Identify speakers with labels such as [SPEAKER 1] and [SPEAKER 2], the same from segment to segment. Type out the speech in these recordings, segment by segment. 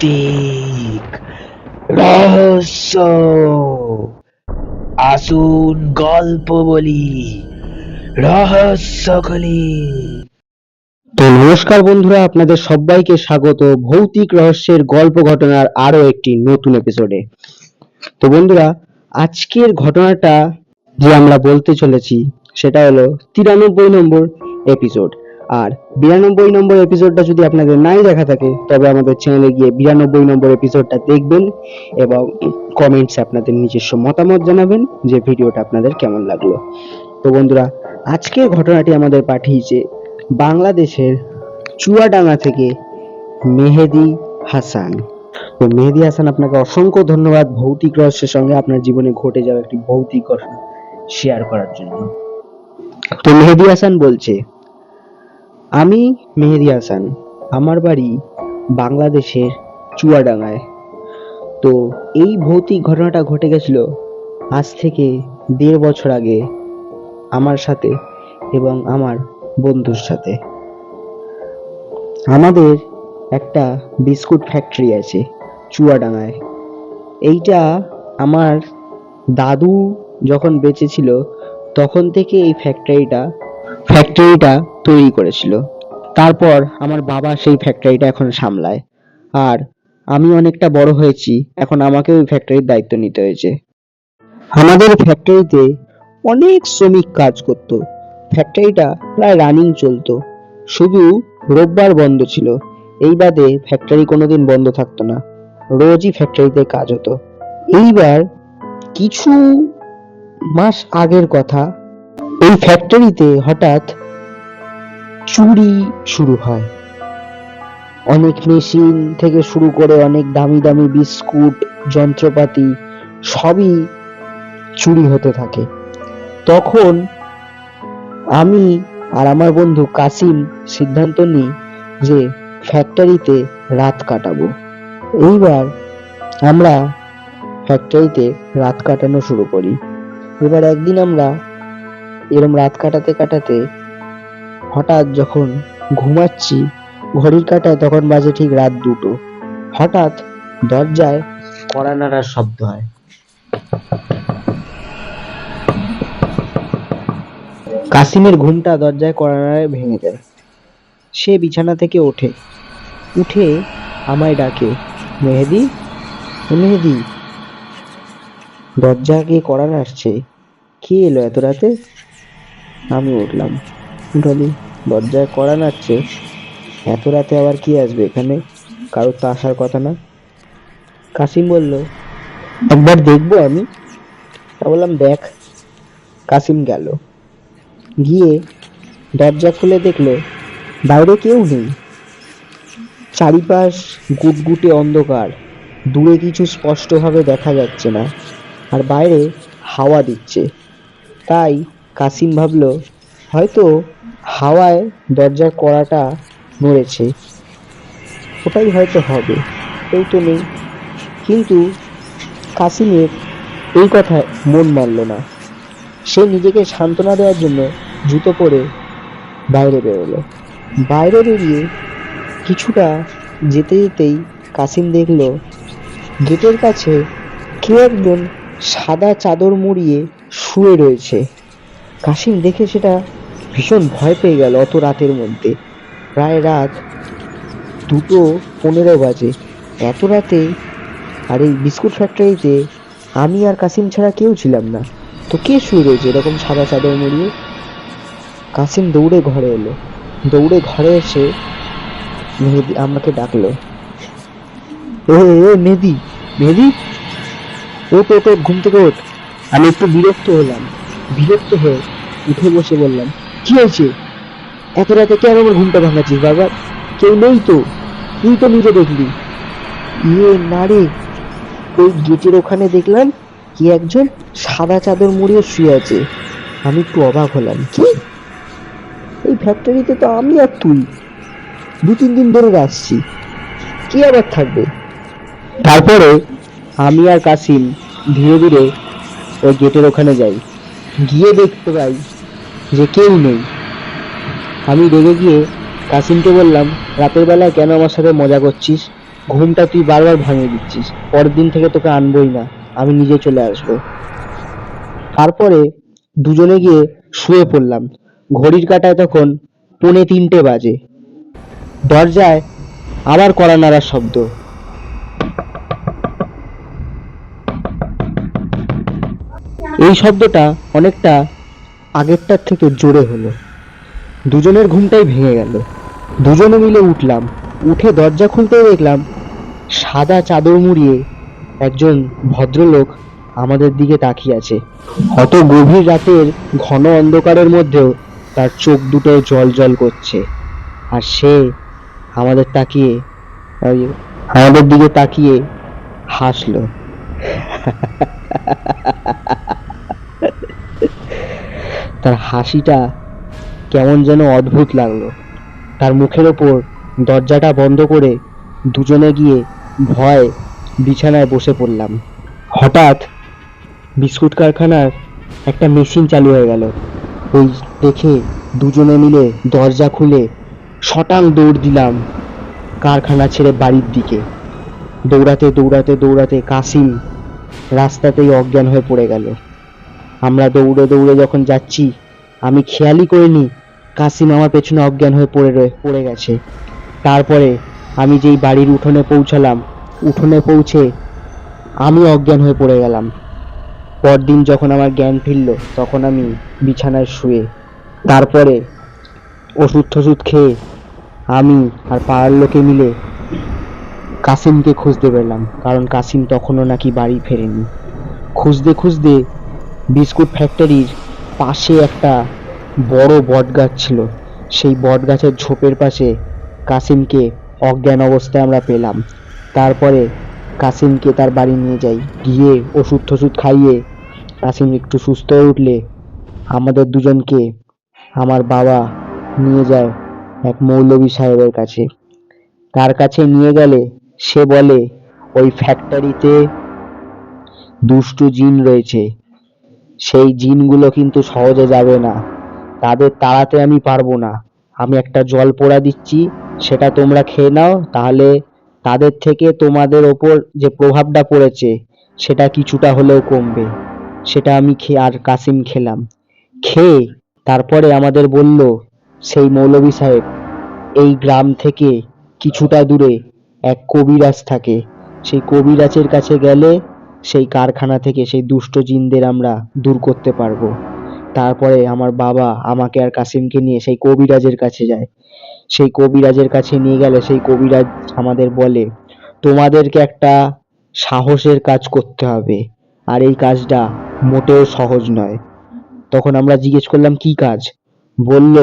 [SPEAKER 1] ভৌতিক রহস্য, আসুন গল্প বলি, রহস্য খুলি।
[SPEAKER 2] তো নমস্কার বন্ধুরা, আপনাদের সবাইকে স্বাগত। ভৌতিক রহস্যের গল্প ঘটনার আরও একটি নতুন এপিসোডে তো বন্ধুরা, আজকের ঘটনাটা যে আমরা বলতে চলেছি, সেটা হলো তিরানব্বই নম্বর এপিসোড আর বিরানব্বই নম্বর এপিসোডটা যদি আপনাদের নাই দেখা থাকে, তবে আমাদের চ্যানেলে গিয়ে বিরানব্বই নম্বর এপিসোডটা দেখবেন এবং কমেন্টসে আপনাদের নিজস্ব মতামত জানাবেন যে ভিডিওটা আপনাদের কেমন লাগল। তো বন্ধুরা, আজকের ঘটনাটি আমাদের পাঠিয়েছে বাংলাদেশের চুয়াডাঙ্গা থেকে মেহেদি হাসান। তো মেহেদি হাসান, আপনাকে অসংখ্য ধন্যবাদ ভৌতিক রহস্যের সঙ্গে আপনার জীবনে ঘটে যাওয়া একটি ভৌতিক ঘটনা শেয়ার করার জন্য। তো মেহেদি হাসান বলছে আমি মেহেদি হাসান, আমার বাড়ি বাংলাদেশের চুয়াডাঙ্গায়। তো এই ভৌতিক ঘটনাটা ঘটে গেছিল আজ থেকে দেড় বছর আগে আমার সাথে এবং আমার বন্ধুর সাথে। আমাদের একটা বিস্কুট ফ্যাক্টরি আছে চুয়াডাঙ্গায়। এইটা আমার দাদু যখন বেঁচে ছিল তখন থেকে এই ফ্যাক্টরিটা ফ্যাক্টরিটা তৈরি করেছিল। তারপর আমার বাবা সেই ফ্যাক্টরিটা এখন সামলায়। আর আমি অনেকটা বড় হয়েছি, এখন আমাকে ওই ফ্যাক্টরির দায়িত্ব নিতে হয়েছে। আমাদের ফ্যাক্টরিতে অনেক শ্রমিক কাজ করতো। ফ্যাক্টরিটা প্রায় রানিং চলতো। শুধু রোববার বন্ধ ছিল। এই বাদে ফ্যাক্টরি কোনোদিন বন্ধ থাকতো না। রোজই ফ্যাক্টরিতে কাজ হতো। এইবার কিছু মাস আগের কথা এই ফ্যাক্টরিতে হঠাৎ চুরি শুরু হয়। অনেক মেশিন থেকে শুরু করে অনেক দামি দামি বিস্কুট, যন্ত্রপাতি সবই চুরি হতে থাকে। তখন আমি আর আমার বন্ধু কাসিম সিদ্ধান্ত নিই যে ফ্যাক্টরিতে রাত কাটাবো। এইবার আমরা ফ্যাক্টরিতে রাত কাটানো শুরু করি। এবার একদিন আমরা এরম রাত কাটাতে কাটাতে হঠাৎ যখন ঘুমাচ্ছি, ঘড়ির কাটায় তখন বাজে ঠিক রাত দুটো। হঠাৎ দরজায় কড়া নাড়ার শব্দ হয়। কাসিমের ঘুমটা দরজায় কড়ানায় ভেঙে যায়। সে বিছানা থেকে ওঠে। উঠে আমায় ডাকে, মেহেদি মেহেদি, দরজাকে কড়া নাড়ছে। কে এলো এত রাতে? আমি উঠলাম। উঠালি দরজায় কড়া নাড়ছে। এত রাতে আবার কি আসবে এখানে? কারোর তো আসার কথা না। কাসিম বলল, একবার দেখব আমি। তা বললাম, দেখ। কাসিম গেল। গিয়ে দরজা খুলে দেখল, বাইরে কেউ নেই। চারিপাশ গুটগুটে অন্ধকার। দূরে কিছু স্পষ্টভাবে দেখা যাচ্ছে না। আর বাইরে হাওয়া দিচ্ছে। তাই কাসিম ভাবলো, হয়তো হাওয়ায় দরজার কড়াটা নড়েছে। ওটাই হয়তো হবে কেউ তো নেই। কিন্তু কাসিমের এই কথায় মন মানল না। সে নিজেকে সান্ত্বনা দেওয়ার জন্য জুতো পরে বাইরে বেরোলো। বাইরে বেরিয়ে কিছুটা যেতে যেতেই কাসিম দেখল, গেটের কাছে কেউ একজন সাদা চাদর মুড়িয়ে শুয়ে রয়েছে। কাসিম দেখে সেটা ভীষণ ভয় পেয়ে গেল অত রাতের মধ্যে। প্রায় রাত দুটো পনেরো বাজে। এত রাতে আর এই বিস্কুট ফ্যাক্টরিতে আমি আর কাসিম ছাড়া কেউ ছিলাম না। তো কে শুয়ে রয়েছে এরকম সাদা চাদর মুড়িয়ে? কাসিম দৌড়ে ঘরে এলো। দৌড়ে ঘরে এসে মেহেদি আমাকে ডাকলো। এ এ মেহেদি মেহেদি ওট ওট ঘুম থেকে ওঠ। আমি একটু বিরক্ত হলাম। বিরক্ত হয়ে উঠে বসে বললাম, কি হয়েছে? এত রাতে কেন আমার ঘুমটা ভাঙাচ্ছিস বাবা কেউ নেই তো? তুই তো নিজে দেখলি। ইয়ে না রে, ওই গেটের ওখানে দেখলাম কি একজন সাদা চাদর মুড়িয়ে শুয়ে আছে। আমি একটু অবাক হলাম। কি? এই ফ্যাক্টরিতে তো আমি আর তুই। দু, তিন দিন ধরে আসছি। কি আবার থাকবে? তারপরে আমি আর কাসিম ধীরে ধীরে ওই গেটের ওখানে যাই। গিয়ে দেখতে পাই যে কেউ নেই। আমি রেগে গিয়ে কাসিমকে বললাম, রাতের বেলায় কেন আমার সাথে মজা করছিস? ঘুমটা তুই বারবার ভাঙিয়ে দিচ্ছিস। পরের দিন থেকে তোকে আনবোই না। আমি নিজে চলে আসব। তারপরে দুজনে গিয়ে শুয়ে পড়লাম। ঘড়ির কাঁটায় তখন পৌনে তিনটে বাজে। দরজায় আবার কড়া নাড়ার শব্দ। এই শব্দটা অনেকটা আগেরটার থেকে জোরে হলো। দুজনের ঘুমটাই ভেঙে গেল। দুজনে মিলে উঠলাম। উঠে দরজা খুলতেই দেখলাম সাদা চাদর মুড়িয়ে একজন ভদ্রলোক আমাদের দিকে তাকিয়ে আছে। অত গভীর রাতের ঘন অন্ধকারের মধ্যেও তার চোখ দুটো জল জল করছে। আর সে আমাদের তাকিয়ে আমাদের দিকে তাকিয়ে হাসলো। তার হাসিটা কেমন যেন অদ্ভুত লাগল। তার মুখের ওপর দরজাটা বন্ধ করে দুজনে গিয়ে ভয় বিছানায় বসে পড়লাম। হঠাৎ বিস্কুট কারখানার একটা মেশিন চালু হয়ে গেল। ওই দেখে দুজনে মিলে দরজা খুলে শটাং দৌড় দিলাম কারখানা ছেড়ে বাড়ির দিকে। দৌড়াতে দৌড়াতে দৌড়াতে কাসিম রাস্তাতেই অজ্ঞান হয়ে পড়ে গেল। আমরা দৌড়ে দৌড়ে যখন যাচ্ছি, আমি খেয়ালই করিনি কাসিম আমার পেছনে অজ্ঞান হয়ে পড়ে রয়ে, পড়ে গেছে। তারপরে আমি যেই বাড়ির উঠোনে পৌঁছালাম, উঠোনে পৌঁছে আমি অজ্ঞান হয়ে পড়ে গেলাম। পরদিন যখন আমার জ্ঞান ফিরল, তখন আমি বিছানায় শুয়ে, তারপরে ওষুধ টষুধ খেয়ে আমি আর পাড়ার লোকে মিলে কাসিমকে খুঁজতে পেলাম কারণ কাসিম তখনও নাকি বাড়ি ফেরেনি। খুঁজতে খুঁজতে বিস্কুট ফ্যাক্টরির পাশে একটা বড় বট গাছ ছিল। সেই বট গাছের ঝোপের পাশে কাসিমকে অজ্ঞান অবস্থায় আমরা পেলাম। তারপরে কাসিমকে তার বাড়ি নিয়ে যাই। গিয়ে ওষুধ টষুধ খাইয়ে কাসিম একটু সুস্থ হয়ে উঠলে আমাদের দুজনকে আমার বাবা নিয়ে যায় এক মৌলবী সাহেবের কাছে। তার কাছে নিয়ে গেলে সে বলে, ওই ফ্যাক্টরিতে দুষ্টু জিন রয়েছে। সেই জিনগুলো কিন্তু সহজে যাবে না। তাদের তাড়াতে আমি পারব না। আমি একটা জল পোড়া দিচ্ছি, সেটা তোমরা খেয়ে নাও, তাহলে তাদের থেকে তোমাদের ওপর যে প্রভাবটা পড়েছে, সেটা কিছুটা হলেও কমবে। সেটা আমি খেয়ে আর কাসিম খেলাম। খেয়ে তারপরে আমাদের বলল, সেই মৌলভী সাহেব, এই গ্রাম থেকে কিছুটা দূরে এক কবিরাজ থাকে। সেই কবিরাজের কাছে গেলে সেই কারখানা থেকে সেই দুষ্ট জিনদের আমরা দূর করতে পারব। তারপরে আমার বাবা আমাকে আর কাসিমকে নিয়ে সেই কবিরাজের কাছে যায়। সেই কবিরাজের কাছে নিয়ে গেলে সেই কবিরাজ আমাদের বলে, তোমাদেরকে একটা সাহসের কাজ করতে হবে, আর এই কাজটা মোটেও সহজ নয়। তখন আমরা জিজ্ঞেস করলাম, কি কাজ? বলল,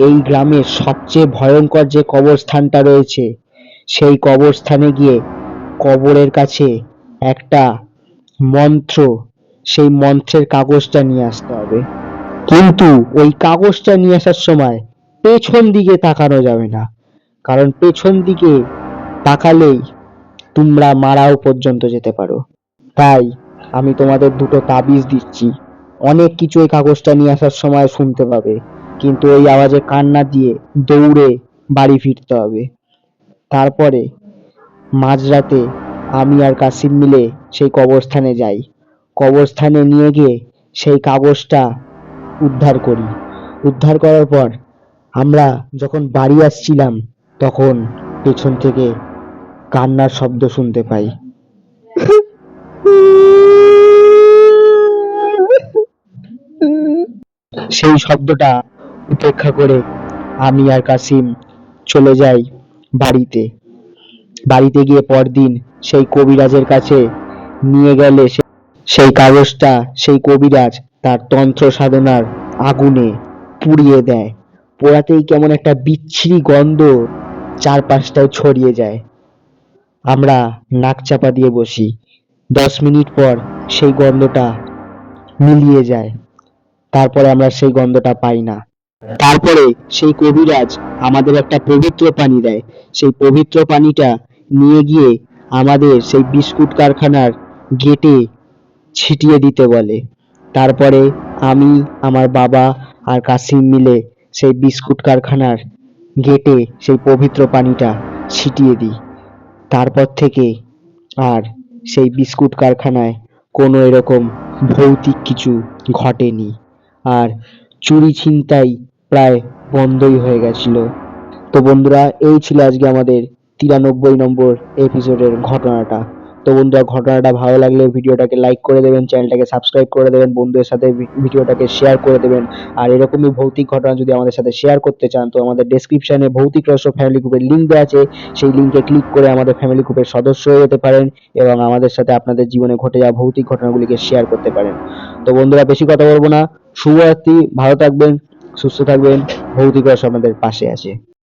[SPEAKER 2] এই গ্রামের সবচেয়ে ভয়ঙ্কর যে কবরস্থানটা রয়েছে, সেই কবরস্থানে গিয়ে কবরের কাছে একটা মন্ত্র, সেই মন্ত্রের কাগজটা নিয়ে আসতে হবে। কিন্তু ওই কাগজটা নিয়ে আসার সময় পেছন দিকে তাকানো যাবে না। কারণ পেছন দিকে তাকালেই তোমরা মারাও পর্যন্ত যেতে পারো। তাই আমি তোমাদের দুটো তাবিজ দিচ্ছি। অনেক কিছু এই কাগজটা নিয়ে আসার সময় শুনতে পাবে। কিন্তু ওই আওয়াজে কান্না দিয়ে দৌড়ে বাড়ি ফিরতে হবে। তারপরে মাঝরাতে আমি আর কাসিম মিলে সেই কবরস্থানে যাই। কবরস্থানে নিয়ে গিয়ে সেই কাগজটা উদ্ধার করি। উদ্ধার করার পর আমরা যখন বাড়ি আসছিলাম, তখন পেছন থেকে কান্নার শব্দ শুনতে পাই। সেই শব্দটা উপেক্ষা করে আমি আর কাসিম চলে যাই বাড়িতে। বাড়িতে গিয়ে পরদিন সেই কবিরাজের কাছে নিয়ে গেলে সেই কাগজটা সেই কবিরাজ তার তন্ত্র সাধনার আগুনে পুড়িয়ে দেয়। পোড়াতেই কেমন একটা বিচ্ছিরি গন্ধ চারপাশটায় ছড়িয়ে যায়। আমরা নাক চাপা দিয়ে বসি। দশ মিনিট পর সেই গন্ধটা মিলিয়ে যায়। তারপরে আমরা সেই গন্ধটা পাই না। তারপরে সেই কবিরাজ আমাদের একটা পবিত্র পানি দেয়। সেই পবিত্র পানিটা নিয়ে গিয়ে আমাদের সেই বিস্কুট কারখানার গেটে ছিটিয়ে দিতে বলে। তারপরে আমি, আমার বাবা আর কাসিম মিলে সেই বিস্কুট কারখানার গেটে সেই পবিত্র পানিটা ছিটিয়ে দিই। তারপর থেকে আর সেই বিস্কুট কারখানায় কোনো এরকম ভৌতিক কিছু ঘটেনি। আর চুরি ছিনতাই প্রায় বন্ধই হয়ে গেছিল। তো বন্ধুরা, এই ছিল আজকে আমাদের তিরানব্বই নম্বর এপিসোডের ঘটনাটা। তো বন্ধুরা, ঘটনাটা ভালো লাগলে ভিডিওটাকে লাইক করে দেবেন চ্যানেলটাকে সাবস্ক্রাইব করে দেবেন, বন্ধুদের সাথে ভিডিওটাকে শেয়ার করে দেবেন। আর এরকমই ভৌতিক ঘটনা যদি আমাদের সাথে শেয়ার করতে চান, তো আমাদের ডেসক্রিপশনে ভৌতিক রহস্য ফ্যামিলি গ্রুপের লিঙ্ক দেওয়া আছে। সেই লিঙ্কে ক্লিক করে আমাদের ফ্যামিলি গ্রুপের সদস্য হয়ে যেতে পারেন এবং আমাদের সাথে আপনাদের জীবনে ঘটে যাওয়া ভৌতিক ঘটনাগুলিকে শেয়ার করতে পারেন। তো বন্ধুরা, বেশি কথা বলব না। শুভরাত্রি, ভালো থাকবেন, সুস্থ থাকবেন। ভৌতিক রহস্য আপনাদের পাশে আছে।